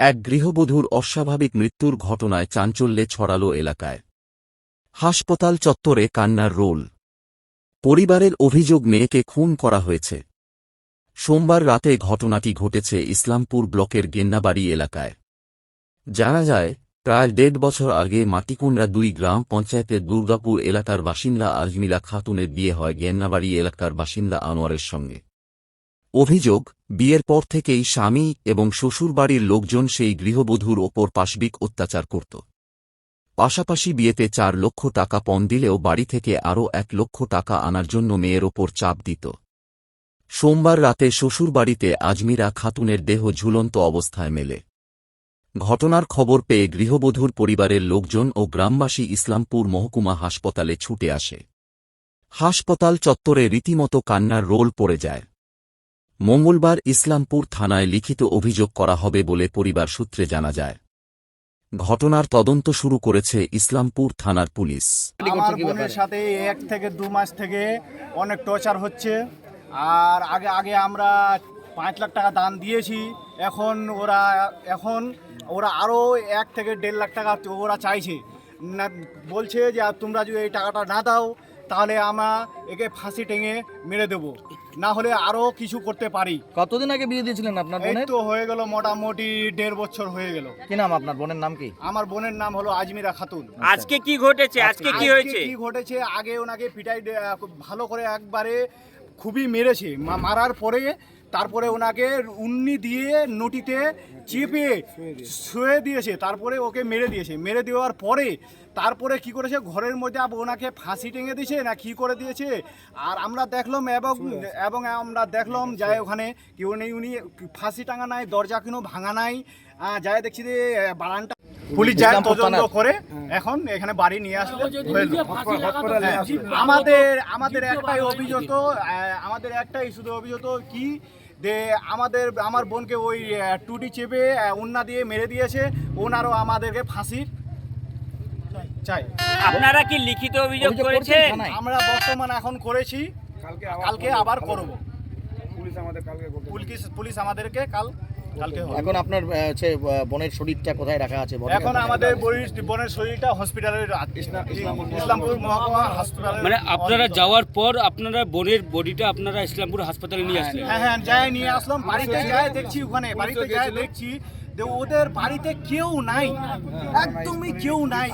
এক গৃহবধূর অস্বাভাবিক মৃত্যুর ঘটনায় চাঞ্চল্যে ছড়াল এলাকায়। হাসপাতাল চত্বরে কান্নার রোল। পরিবারের অভিযোগ মেয়েকে খুন করা হয়েছে। সোমবার রাতে ঘটনাটি ঘটেছে ইসলামপুর ব্লকের গেন্নাবাড়ি এলাকায়। জানা যায়, প্রায় দেড় বছর আগে মাটিকুন্ডা দুই গ্রাম পঞ্চায়েতের দুর্গাপুর এলাকার বাসিন্দা আজমিলা খাতুনের বিয়ে হয় গেন্নাবাড়ি এলাকার বাসিন্দা আনোয়ারের সঙ্গে। অভিযোগ, বিয়ের পর থেকেই স্বামী এবং শ্বশুরবাড়ির লোকজন সেই গৃহবধূর ওপর পাশবিক অত্যাচার করত। পাশাপাশি বিয়েতে চার লক্ষ টাকা পণ দিলেও বাড়ি থেকে আরও এক লক্ষ টাকা আনার জন্য মেয়ের ওপর চাপ দিত। সোমবার রাতে শ্বশুরবাড়িতে আজমিরা খাতুনের দেহ ঝুলন্ত অবস্থায় মেলে। ঘটনার খবর পেয়ে গৃহবধূর পরিবারের লোকজন ও গ্রামবাসী ইসলামপুর মহকুমা হাসপাতালে ছুটে আসে। হাসপাতাল চত্বরে রীতিমতো কান্নার রোল পড়ে যায়। মঙ্গলবার ইসলামপুর থানায় লিখিত অভিযোগ করা হবে বলে পরিবার সূত্রে জানা যায়। ঘটনার তদন্ত শুরু করেছে ইসলামপুর থানার পুলিশ। আমার বোনের সাথে এক থেকে দু মাস থেকে অনেক টর্চার হচ্ছে। আর আগে আগে আমরা পাঁচ লাখ টাকা দান দিয়েছি। এখন ওরা এখন ওরা আরও এক থেকে দেড় লাখ টাকা ওরা চাইছে। না, বলছে যে তোমরা যদি এই টাকাটা না দাও তাহলে আমরা একে ফাঁসি টেঙে মেরে দেব। না হলে আরও কিছু করতে পারি। কতদিন আগে বিয়ে দিয়েছিলেন আপনার এই বোনের? তো হয়ে গেল মোটামুটি দেড় বছর হয়ে গেল। কি নাম আপনার বোনের নাম কি? আমার বোনের নাম হলো আজমিরা খাতুন। আজকে কি ঘটেছে? আজকে কি হয়েছে? কি ঘটেছে? আগে ওনাকে পিটাই দে- ভালো করে একবারে খুবই মেরেছে। মা- মারার পরে তারপরে ওনাকে উন্নি দিয়ে নটিতে চেপে শুয়ে দিয়েছে তারপরে ওকে মেরে দিয়েছে। মেরে দেওয়ার পরে তারপরে কি করেছে? ঘরের মধ্যে ওনাকে ফাঁসি টেঙে দিয়েছে না কি করে দিয়েছে? আর আমরা দেখলাম এবং এবং আমরা দেখলাম যায় ওখানে কি উনি উনি ফাঁসি টাঙা নাই দরজা কিনো ভাঙা নাই। যাই দেখছি যে বারানটা পুলিশ যায় তদন্ত করে এখন এখানে বাড়ি নিয়ে আসলে আমাদের আমাদের একটাই অভিযোগ আমাদের একটাই শুধু অভিযোগ কি যে আমাদের আমার বোনকে ওই টুটি চেপে উন্না দিয়ে মেরে দিয়েছে ওনারও আমাদেরকে ফাঁসির চাই। আপনারা কি লিখিত অভিযোগ করেছেন আমরা বর্তমান এখন করেছি কালকে আবার করব। পুলিশ পুলিশ আমাদেরকে কাল কালকে হবে। এখন আপনার হচ্ছে বোনের শরীরটা কোথায় রাখা আছে? এখন আমাদের বোনের শরীরটা হসপিটালের ইসলামপুর মহকুমা। হসপিটালের মানে আপনারা যাওয়ার পর আপনারা বোনের বডিটা আপনারা ইসলামপুর হাসপাতালে নিয়ে আসলেন? হ্যাঁ হ্যাঁ যাই নিয়ে আসলাম। বাড়িতে যাই দেখছি ওখানে বাড়িতে যাই দেখছি যে ওদের বাড়িতে কেউ নাই। একদমই কেউ নাই।